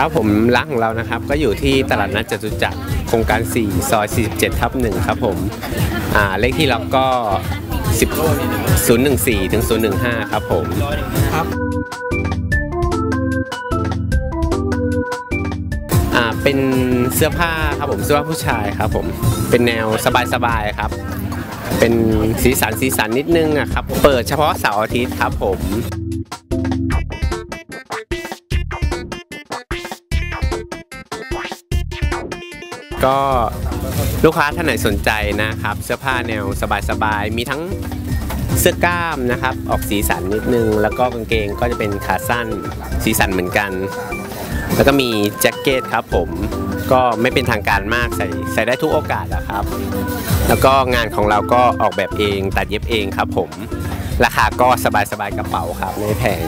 ครับผมร้านของเรานะครับก็อยู่ที่ตลาดนัดจตุจักรโครงการ 4 ซอย 47 ทับ1ครับผมอ่าเลขที่ล็อกก็10 014ถึง015 ครับผมครับอ่าเป็นเสื้อผ้าครับผมเสื้อผ้าผู้ชายครับผมเป็นแนวสบายๆครับ เป็นสีสันสีสันนิดนึงอะครับ เปิดเฉพาะเสาร์อาทิตย์ครับผม ก็ลูกค้าท่านไหนสนใจนะครับ เสื้อผ้าแนวสบายๆมีทั้งเสื้อกล้ามนะครับ ออกสีสันนิดนึง แล้วก็กางเกงก็จะเป็นขาสั้นสีสันเหมือนกัน แล้วก็มีแจ็คเก็ตครับผมก็ไม่เป็นทางการมากใส่ใส่ได้ทุกโอกาสอะครับ แล้วก็งานของเราก็ออกแบบเองตัดเย็บเองครับผม ราคาก็สบายๆกระเป๋าครับไม่แพง